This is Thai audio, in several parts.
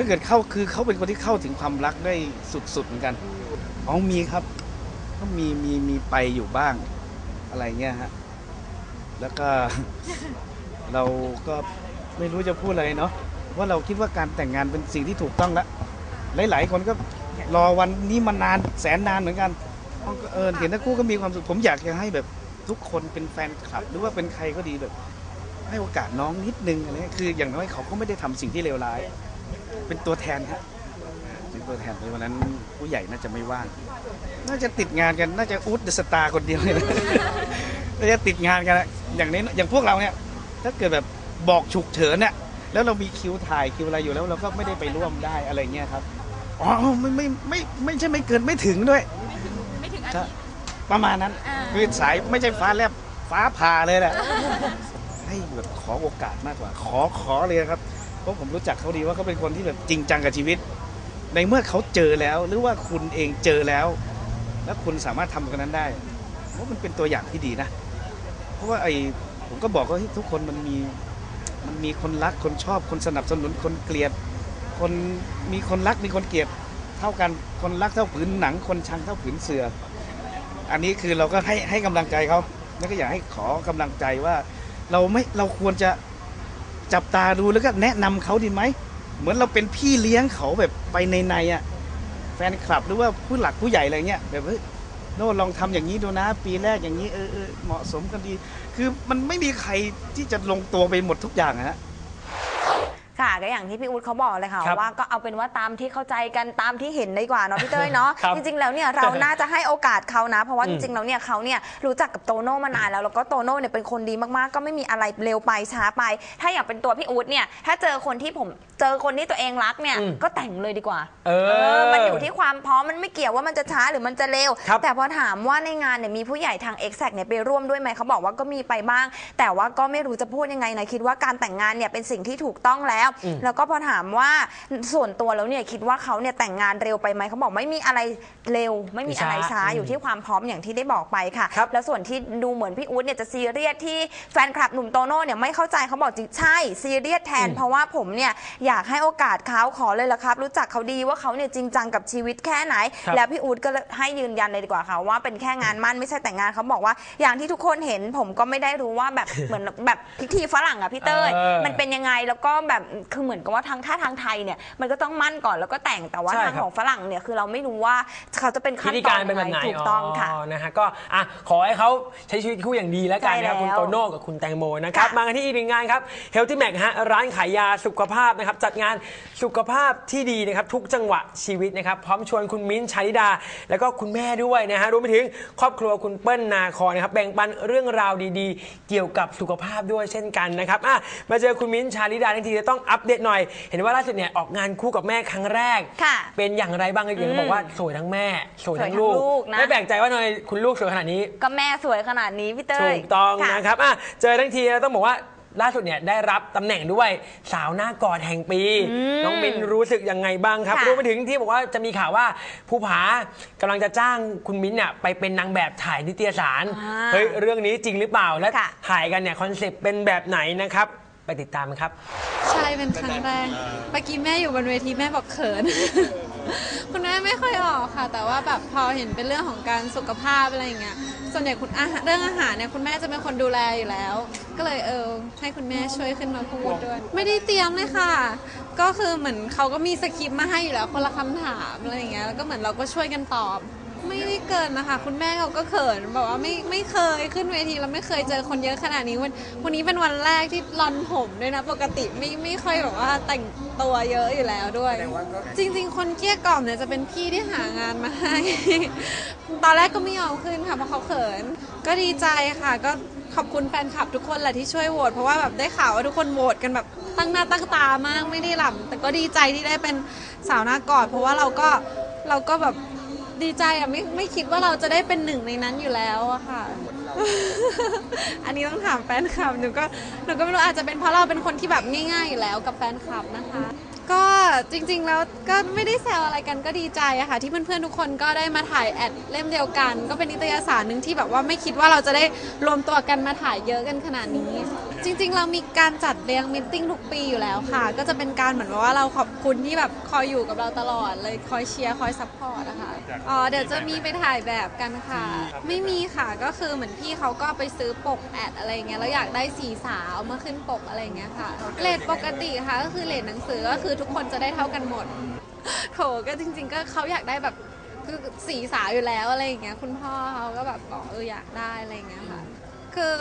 ถ้าเกิดเข้าคือเขาเป็นคนที่เข้าถึงความรักได้สุดๆเหมือนกันอ๋อมีครับ ก็มีมีมีไปอยู่บ้าง อะไรเงี้ยฮะแล้วก็ เราก็ไม่รู้จะพูดอะไรเนาะว่าเราคิดว่าการแต่งงานเป็นสิ่งที่ถูกต้องแล้วหลาย ๆ คนก็รอวันนี้มานานแสนนานเหมือนกันเออเห็นทั้งคู่ก็มีความสุขผมอยากจะให้แบบทุกคนเป็นแฟนคลับ หรือว่าเป็นใครก็ดีแบบ ให้โอกาสน้องนิดนึงอะไรเงี้ยคืออย่างน้อยเขาก็ไม่ได้ทำสิ่งที่เลวร้าย เป็นตัวแทนครับเป็นตัวแทนในวันนั้นผู้ใหญ่น่าจะไม่ว่าง น่าจะติดงานกัน น่าจะอูดเดอะสตาร์คนเดียวเลยนะน่าจะติดงานกันอะอย่างนี้อย่างพวกเราเนี่ย ถ้าเกิดแบบบอกฉุกเฉินเนี่ย แล้วเรามีคิวถ่ายคิวอะไรอยู่แล้ว เราก็ไม่ได้ไปร่วมได้อะไรเงี้ยครับ อ๋อ ไม่ไม่ไม่ไม่ใช่ไม่เกินไม่ถึงด้วยไม่ถึงอาใช่ทิตย์ประมาณนั้นอ่าคือสายไม่ใช่ฟ้าแลบฟ้าผ่าเลยแหละให้แบบขอโอกาสมากกว่า ขอขอเลยครับ เพราะผมรู้จักเขาดีว่าเขาเป็นคนที่แบบจริงจังกับชีวิต ในเมื่อเขาเจอแล้ว หรือว่าคุณเองเจอแล้ว แล้วคุณสามารถทำตรงนั้นได้เพราะมันเป็นตัวอย่างที่ดีนะ เพราะว่าไอ้ผมก็บอกว่าทุกคนมันมีมันมีคนรักคนชอบคนสนับสนุนคนเกลียด คนมีคนรักมีคนเกลียดเท่ากันคนรักเท่าผืนหนัง คนชังเท่าผืนเสือ อันนี้คือเราก็ให้ให้กำลังใจเขาแล้วก็อยากให้ขอกำลังใจว่า เราไม่เราควรจะ จับตาดูแล้วก็แนะนำเขาดีไหม เหมือนเราเป็นพี่เลี้ยงเขาแบบไปในในๆอะแฟนคลับหรือว่าผู้หลักผู้ใหญ่อะไรเงี้ยแบบเฮ้ยโน่ลองทำอย่างนี้ดูนะ ปีแรกอย่างนี้เออเออเหมาะสมกันดี คือมันไม่มีใครที่จะลงตัวไปหมดทุกอย่างอะฮะ ค่ะก็อย่างที่พี่อู๊ดเขาบอกเลยค่ะครับว่าก็เอาเป็นว่าตามที่เข้าใจกันตามที่เห็นดีกว่าเนาะพี่เต้ยเนาะครับจริงๆแล้วเนี่ยเราน่าจะให้โอกาสเขานะ เพราะว่าอืจมริงๆแล้วเนี่ยเขาเนี่ยรู้จักกับโตโน่มานานแล้วแล้วก็โตโน่เนี่ยเป็นคนดีมากๆ ก็ไม่มีอะไรเร็วไปช้าไป ถ้าอย่างเป็นตัวพี่อู๊ดเนี่ยถ้าเจอคนที่ผม เจอคนที่ตัวเองรักเนี่ย อืมก็แต่งเลยดีกว่าเอเอออมันอยู่ที่ความพร้อมมันไม่เกี่ยวว่ามันจะช้าหรือมันจะเร็ว ครับแต่พอถามว่าในงานเนี่ยมีผู้ใหญ่ทาง e x a c t เนี่ยไปร่วมด้วยไหมเขาบอกว่าก็มีไปบ้าง แต่ว่าก็ไม่รู้จะพูดยังไงนะคิดว่าการแต่งงานเนี่ยเป็นสิ่งที่ถูกต้องแล้ว อืม แล้วก็พอถามว่าส่วนตัวแล้วเนี่ยคิดว่าเขาเนี่ยแต่งงานเร็วไปไหมเขาบอกไม่มีอะไรเร็ว ไม่มีอะไรช้าอืมอยู่ที่ความพร้อมอย่างที่ได้บอกไปค่ะ ครับ แล้วส่วนที่ดูเหมือนพี่อู๊ดเนี่ยจะซีเรียสที่แฟนคลับหนุ่มโตโน่เนี่ยไม่เข้าใจเขาบอกจริงใช่ซีเรียสแทนอืมเพราะว่าผมเนี่ยอยากให้โอกาสเขาขอเลยละครับ รู้จักเขาดีว่าเขาเนี่ยจริงจังกับชีวิตแค่ไหน ครับ แล้วพี่อู๊ดก็เลยให้ยืนยันเลยดีกว่าค่ะว่าเป็นแค่งานมั่นไม่ใช่แต่งงานเขาบอกว่า อย่างที่ทุกคนเห็นผมก็ไม่ได้รู้ว่าแบบ เหมือนแบบพิธีฝรั่งอะพี่เต้ยเออมันเป็นยังไงแล้วก็แบบคือเหมือนกับว่าทางท่าทางไทยเนี่ยมันก็ต้องมั่นก่อนแล้วก็แต่งแต่ว่าใช่ทางครับ ของฝรั่งเนี่ยคือเราไม่รู้ว่าเขาจะเป็นพิขั้นธีตอการนเป็นแบบไหนยังไงถูกต้องค่ะ นะฮะก็อะขอให้เขาใช้ชีวิตคู่อย่างดีแล้วกันนะครับใช่คุณแล้วโตโน่กับคุณแตงโมนะครับค่ะ มากันที่อีกหนึ่งงานครับ Healthy Mac ฮะร้านขายยาสุขภาพนะครับจัดงานสุขภาพที่ดีนะครับทุกจังหวะชีวิตนะครับพร้อมชวนคุณมิ้นท์ชาลิดา แล้วก็คุณแม่ด้วยนะฮะรวมไปถึงครอบครัวคุณเปิ้ลนาคอนนะครับแบ่งปันเรื่องราวดีๆ เกี่ยวกับสุขภาพด้วยเช่นกันนะครับอะมาเจอคุณมิ้นท์ชาลิดาทันทีจะต้องอัปเดตหน่อย เห็นว่าล่าสุดเนี่ยออกงานคู่กับแม่ครั้งแรก ค่ะ เป็นอย่างไรบ้างก็อย่างที่บอกว่าสวยทั้งแม่สวยทั้งลูสวยทั้งลูกนะ ไม่แปลกใจว่าทำไมคุณลูกสวยขนาดนี้ ก็แม่สวยขนาดนี้พี่เต้ยถูกต้องค่ะ นะครับอะเจอทั้งทีนะต้องบอกว่า ล่าสุดเนี่ยได้รับตำแหน่งด้วยสาวหน้ากอดแห่งปี น้องมินรู้สึกยังไงบ้างครับค่ะ รวมไปถึงที่บอกว่าจะมีข่าวว่าภูผากำลังจะจ้างคุณมิ้นเนี่ยไปเป็นนางแบบถ่ายนิตยสารอ่าเฮ้ยเรื่องนี้จริงหรือเปล่าและค่ะ ถ่ายกันเนี่ยคอนเซปต์เป็นแบบไหนนะครับ ไปติดตามกันครับ ใช่เป็นครั้งแรกเมื่อกี้แม่อยู่บนเวทีแม่บอกเขิน คุณแม่ไม่ค่อยออกค่ะ แต่ว่าแบบพอเห็นเป็นเรื่องของการสุขภาพอะไรอย่างเงี้ย ส่วนใหญ่คุณอาหารเรื่องอาหารเนี่ยคุณแม่จะเป็นคนดูแลอยู่แล้ว ก็เลยเออให้คุณแม่ช่วยขึ้นมาพูดด้วย ไม่ได้เตรียมเลยค่ะ ก็คือเหมือนเขาก็มีสคริปต์มาให้อยู่แล้วคนละคำถามอะไรอย่างเงี้ยแล้วก็เหมือนเราก็ช่วยกันตอบ ไม่ได้เกินนะคะ คุณแม่เขาก็เขินบอกว่าไม่ไม่เคยขึ้นเวทีแล้วไม่เคยเจอคนเยอะขนาดนี้วันวันนี้เป็นวันแรกที่รอนผมด้วยนะ ปกติไม่ไม่ค่อยแบบว่าแต่งตัวเยอะอยู่แล้วด้วยจริง ๆ คนเกลี้ยกล่อมเนี่ยจะเป็นพี่ที่หางานมาให้ ตอนแรกก็ไม่ยอมขึ้นค่ะเพราะเขาเขิน ก็ดีใจค่ะ ก็ขอบคุณแฟนคลับทุกคนแหละที่ช่วยโหวตเพราะว่าแบบได้ข่าวว่าทุกคนโหวตกันแบบตั้งหน้าตั้งตามากไม่ได้หลับแต่ก็ดีใจที่ได้เป็นสาวหน้ากอดเพราะว่าเราก็เราก็แบบ ดีใจอะไม่ไม่คิดว่าเราจะได้เป็นหนึ่งในนั้นอยู่แล้วอะค่ะ อันนี้ต้องถามแฟนคลับหนูก็หนูก็ไม่รู้อาจจะเป็นเพราะเราเป็นคนที่แบบง่ายๆอยู่แล้วกับแฟนคลับนะคะ ก็จริงๆแล้วก็ไม่ได้แซวอะไรกันก็ดีใจอะค่ะ ที่เพื่อนๆทุกคนก็ได้มาถ่ายแอดเล่มเดียวกัน ก็เป็นนิตยสารหนึ่งที่แบบว่าไม่คิดว่าเราจะได้รวมตัวกันมาถ่ายเยอะกันขนาดนี้ จริง ๆ เรามีการจัดเลี้ยงมิทติ้งทุกปีอยู่แล้วค่ะ ก็จะเป็นการเหมือนว่าเราขอบคุณที่แบบคอยอยู่กับเราตลอดเลยคอยเชียร์คอยซัพพอร์ตนะคะอ๋อเดี๋ยวจะมีไปถ่ายแบบกันค่ะ ไม่มีค่ะก็คือเหมือนพี่เขาก็ไปซื้อปกแอดอะไรเงี้ยแล้วอยากได้สีสาวมาขึ้นปกอะไรเงี้ยค่ะเลทปกติค่ะก็คือเลทหนังสือก็คือทุกคนจะได้เท่ากันหมดโถก็จริง ๆ ก็เขาอยากได้แบบคือสีสาวอยู่แล้วอะไรอย่างเงี้ยคุณพ่อเขาก็แบบบอกเอออยากได้อะไรอย่างเงี้ยค่ะ คือ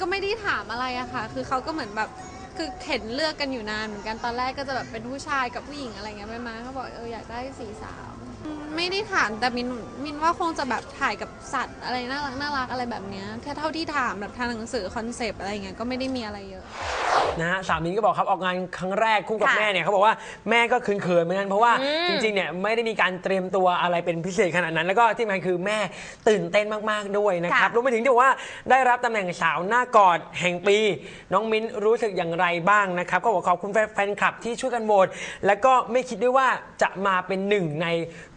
ก็ไม่ได้ถามอะไรอะค่ะ คือเขาก็เหมือนแบบคือเห็นเลือกกันอยู่นานเหมือนกันตอนแรกก็จะแบบเป็นผู้ชายกับผู้หญิงอะไรเงี้ยไปมาเขาบอกเอออยากได้สีสาวไม่ได้ถามแต่มินมินว่าคงจะแบบถ่ายกับสัตว์อะไรน่ารักน่ารักอะไรแบบเนี้ยแค่เท่าที่ถามแบบทางหนังสือคอนเซปต์อะไรเงี้ยก็ไม่ได้มีอะไรเยอะ นะฮะสาวมินก็บอกครับออกงานครั้งแรกคู่กับค่ะแม่เนี่ยเขาบอกว่าแม่ก็เขินๆเหมือนกันเพราะว่าอืมจริงๆเนี่ยไม่ได้มีการเตรียมตัวอะไรเป็นพิเศษขนาดนั้น แล้วก็ที่สำคัญคือแม่ตื่นเต้นมากๆด้วยนะครับค่ะ รวมไปถึงที่บอกว่าได้รับตำแหน่งสาวหน้ากอดแห่งปี น้องมิ้นรู้สึกอย่างไรบ้างนะครับก็บอกขอบคุณแฟนคลับที่ช่วยกันโหวตแล้วก็ไม่คิดด้วยว่าจะมาเป็นหนึ่งใน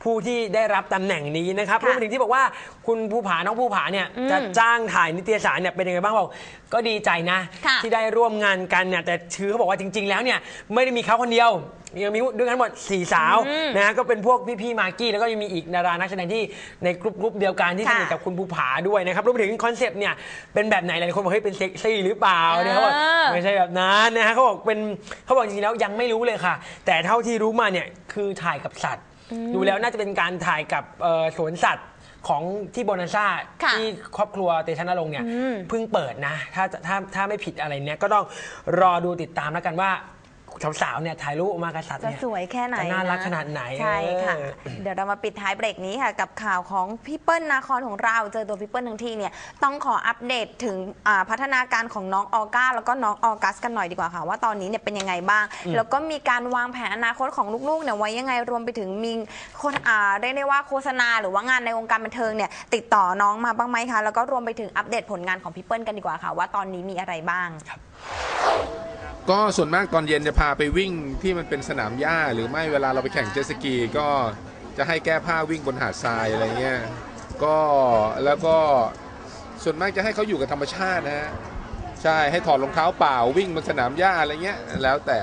ผู้ที่ได้รับตำแหน่งนี้นะครับค่ะรวมไปถึงที่บอกว่าคุณภูผาน้องภูผาเนี่ยอืมจะจ้างถ่ายนิตยสารเนี่ยเป็นยังไงบ้างบอกก็ดีใจนะ ค่ะ ที่ได้ร่วมงานกันเนี่ยแต่ชื่อเขาบอกว่าจริง ๆ แล้วเนี่ยไม่ได้มีเขาคนเดียวยังมีด้วยกันหมดสี่สาวอืมนะฮะก็เป็นพวกพี่ๆมากกี้แล้วก็ยังมีอีกดารานักแสดงที่ในกลุ่มกลุ่มเดียวกันที่สค่ะนิทกับคุณภูผาด้วยนะครับรวมไปถึงคอนเซปต์เนี่ยเป็นแบบไหนหลายคนบอกเฮ้ยเป็นเซ็กซี่หรือเปล่าเนี่ยเขาบอกเออไม่ใช่แบบนั้นนะฮะเขาบอกเป็นเขาบอกจริงๆแล้วยังไม่รู้เลยค่ะ แต่เท่าที่รู้มาเนี่ยคือถ่ายกับสัตว์ ดูแล้วน่าจะเป็นการถ่ายกับเอ่อสวนสัตว์ของที่โบนัสซ่าค่ะที่ครอบครัวเตชันนรงค์เนี่ยอืม เพิ่งเปิดนะ ถ้าถ้าถ้าไม่ผิดอะไรเนี่ยก็ต้องรอดูติดตามแล้วกันว่า สาวๆเนี่ยถ่ายรูปออกมากับสัตว์จะเนี่ยสวยแค่ไหนจะน่ารักะขนาดไหนใช่ค่ะ เออ เดี๋ยวเรามาปิดท้ายเบรกนี้ค่ะ กับข่าวของพี่เปิ้ลนาคอนของเราเจอตัวพี่เปิ้ลทั้งทีเนี่ยต้องขออัปเดตถึงอ่าพัฒนาการของน้องออก้าแล้วก็น้องออกัสกันหน่อยดีกว่าค่ะ ว่าตอนนี้เนี่ยเป็นยังไงบ้าง แล้วก็มีการวางแผนอนาคตของลูกๆเนี่ยไว้ยังไงรวมไปถึงมีโฆษอ่าเรียกได้ว่าโฆษณาหรือว่างานในวงการบันเทิงเนี่ยติดต่อน้องมาบ้างไหมคะแล้วก็รวมไปถึงอัปเดตผลงานของพี่เปิ้ลกันดีกว่าค่ะ ว่าตอนนี้มีอะไรบ้าง ก็ส่วนมากตอนเย็นจะพาไปวิ่งที่มันเป็นสนามหญ้า หรือไม่เวลาเราไปแข่งเจ็ตสกีก็จะให้แก้ผ้าวิ่งบนหาดทรายอะไรเงี้ยก็แล้วก็ส่วนมากจะให้เขาอยู่กับธรรมชาตินะฮะใช่ให้ถอดรองเท้าเปล่าวิ่งบนสนามหญ้าอะไรเงี้ย แล้วแต่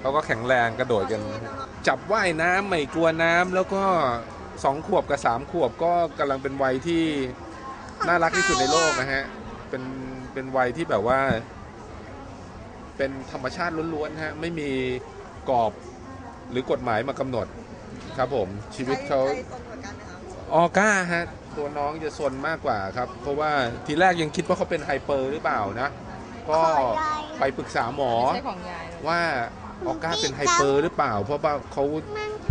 เขาก็แข็งแรงกระโดดกัน จับว่ายน้ำไม่กลัวน้ำแล้วก็สองขวบกับสามขวบก็กำลังเป็นวัยที่น่ารักที่สุดในโลกนะฮะเป็นเป็นวัยที่แบบว่า เป็นธรรมชาติล้วนๆฮะไม่มีกรอบหรือกฎหมายมากำหนดครับผมชีวิตเขาออก้าฮะตัวน้องจะซนมากกว่าครับ เพราะว่าทีแรกยังคิดว่าเขาเป็นไฮเปอร์หรือเปล่านะ ก็ไปปรึกษาหมอว่าออก้าเป็นไฮเปอร์หรือเปล่า เพราะว่าเขา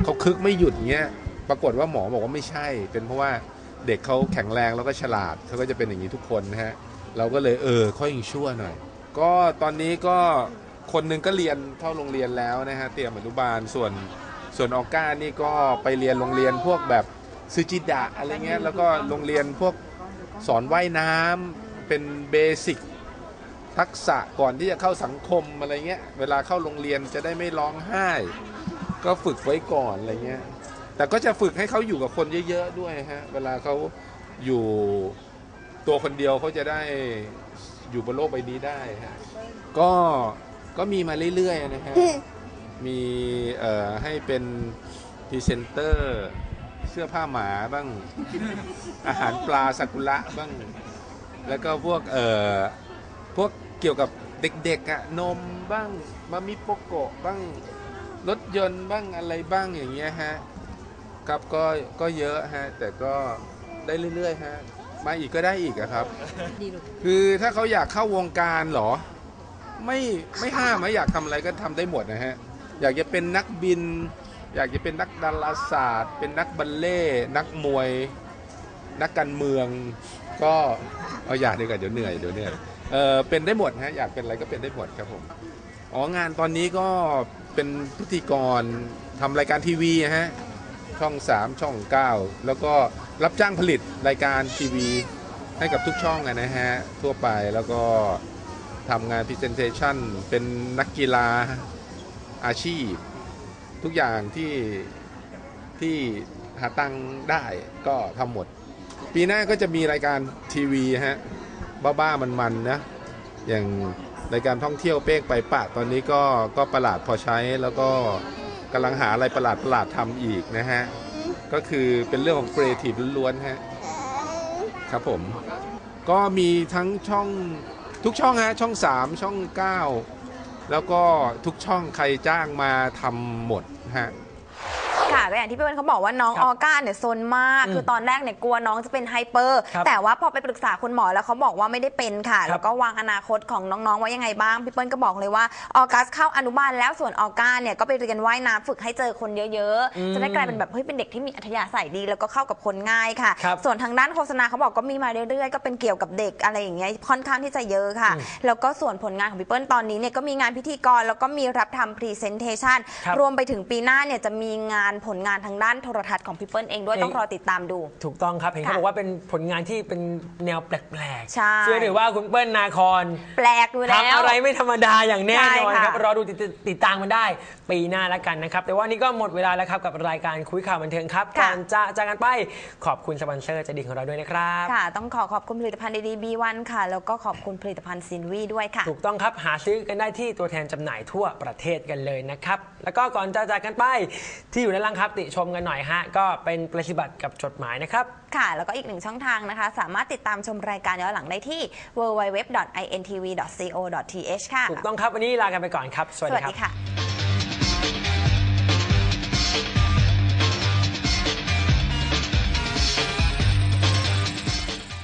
เขาคึกไม่หยุดเงี้ย ปรากฏว่าหมอบอกว่าไม่ใช่ เป็นเพราะว่าเด็กเขาแข็งแรงแล้วก็ฉลาดเขาก็จะเป็นอย่างนี้ทุกคนนะฮะ เราก็เลยเออค่อยยังชั่วหน่อย ก็ตอนนี้ก็คนหนึ่งก็เรียนเข้าโรงเรียนแล้วนะฮะเตรียมอนุบาลส่วนส่วนออก้านี่ก็ไปเรียนโรงเรียนพวกแบบซูจิดะอะไรเงี้ยแล้วก็โรงเรียนพวกสอนว่ายน้ำเป็นเบสิกทักษะก่อนที่จะเข้าสังคมอะไรเงี้ยเวลาเข้าโรงเรียนจะได้ไม่ร้องไห้ ก็ฝึกไว้ก่อนอะไรเงี้ยแต่ก็จะฝึกให้เขาอยู่กับคนเยอะๆด้วยฮะเวลาเขาอยู่ตัวคนเดียวเขาจะได้ อยู่บนโลกใบนี้ได้ฮะก็ก็มีมาเรื่อยๆนะฮะมีเอ่อให้เป็นพรีเซนเตอร์เสื้อผ้าหมาบ้าง อาหารปลาซากุระบ้าง แล้วก็พวกเอ่อพวกเกี่ยวกับเด็กๆอะนมบ้างมามิโปโกะบ้างรถยนต์บ้างอะไรบ้างอย่างเงี้ยฮะครับก็ก็เยอะฮะแต่ก็ได้เรื่อยๆฮะ มาอีกก็ได้อีกอะครับคือถ้าเขาอยากเข้าวงการเหรอ ไม่ไม่ห้ามนะอยากทำอะไรก็ทำได้หมดนะฮะ อยากจะเป็นนักบิน อยากจะเป็นนักดาราศาสตร์ เป็นนักบัลเล่ต์นักมวย นักการเมือง ก็เอาอยากดีกว่าเดี๋ยวเหนื่อยเดี๋ยวเหนื่อยเออเป็นได้หมดฮะอยากเป็นอะไรก็เป็นได้หมดครับผมอ๋องานตอนนี้ก็เป็นพิธีกรทำรายการทีวีฮะช่อง3ช่อง9แล้วก็ รับจ้างผลิตรายการทีวีให้กับทุกช่องนะฮะ ทั่วไปแล้วก็ทำงาน Presentation เป็นนักกีฬาอาชีพ ทุกอย่างที่ที่หาตังค์ได้ก็ทำหมด ปีหน้าก็จะมีรายการทีวีฮะ บ้าๆมันๆนะ อย่างในการท่องเที่ยวเป้งไปปะตอนนี้ก็ก็ประหลาดพอใช้แล้วก็กำลังหาอะไรประหลาดประหลาดทำอีกนะฮะ ก็คือเป็นเรื่องของครีเอทีฟล้วนๆฮะครับผม ก็มีทั้งช่องทุกช่องฮะช่อง 3 ช่อง 9 แล้วก็ทุกช่องใครจ้างมาทำหมดฮะ ค่ะก็อย่างที่พี่เปิ้ลเขาบอกว่าน้องครับออก้าเนี่ยซนมากอืมคือตอนแรกเนี่ยกลัวน้องจะเป็นไฮเปอร์ ครับแต่ว่าพอไปปรึกษาคุณหมอแล้วเขาบอกว่าไม่ได้เป็นค่ะครับแล้วก็วางอนาคตของน้องๆไว้ยังไงบ้าง พี่เปิ้ลก็บอกเลยว่าออกัสเข้าอนุบาลแล้วส่วนออก้าเนี่ยก็ไปเรียนว่ายน้ำฝึกให้เจอคนเยอะอืมๆ จะได้กลายเป็นแบบเฮ้ยเป็นเด็กที่มีอัธยาศัยดี แล้วก็เข้ากับคนง่ายค่ะ ครับ ส่วนทางด้านโฆษณาเขาบอกก็มีมาเรื่อยๆ ก็เป็นเกี่ยวกับเด็กอะไรอย่างเงี้ยค่อนข้างที่จะเยอะค่ะอืมแล้วก็ส่วนผลงานของพี่เปิ้ลตอนนี้เนี่ยก็มีงานพิธีกรแล้วก็มีรับทำพรีเซนเทชันครับรวมไปถึงปีหน้าเนี่ยจะมีงานผลงานทางด้านโทรทัศน์ของพี่เปิ้ลเองด้วยเองต้องรอติดตามดู ถูกต้องครับเห็นเขาค่ะบอกว่าเป็นผลงานที่เป็นแนวแปลกๆใช่เชื่อถือว่าคุณเปิ้ลนาคอนแปลกอยู่แล้วทำอะไรไม่ธรรมดาอย่างแน่นอนใช่ค่ะครับรอดูติดติดตามมันได้ ปีหน้าแล้วกันนะครับแต่ว่านี่ก็หมดเวลาแล้วครับกับรายการคุยข่าวบันเทิงครับก่อนจะจากกันไปขอบคุณสปอนเซอร์ใจดีของเราด้วยนะครับค่ะ ต้องขอขอบคุณผลิตภัณฑ์ดีๆ B1 ค่ะ แล้วก็ขอบคุณผลิตภัณฑ์ซินวีด้วยค่ะ ถูกต้องครับหาซื้อกันได้ที่ตัวแทนจำหน่ายทั่วประเทศกันเลยนะครับแล้วก็ก่อนจะจากกันไปที่อยู่ด้านล่างครับ ติชมกันหน่อยฮะ ก็เป็นปฏิบัติกับจดหมายนะครับ ค่ะ แล้วก็อีกหนึ่งช่องทางนะคะ สามารถติดตามชมรายการย้อนหลังได้ที่ www.intv.co.th ค่ะ ถูกต้องครับ วันนี้ลากันไปก่อนครับ สวัสสดีวัสครับดีค่ะ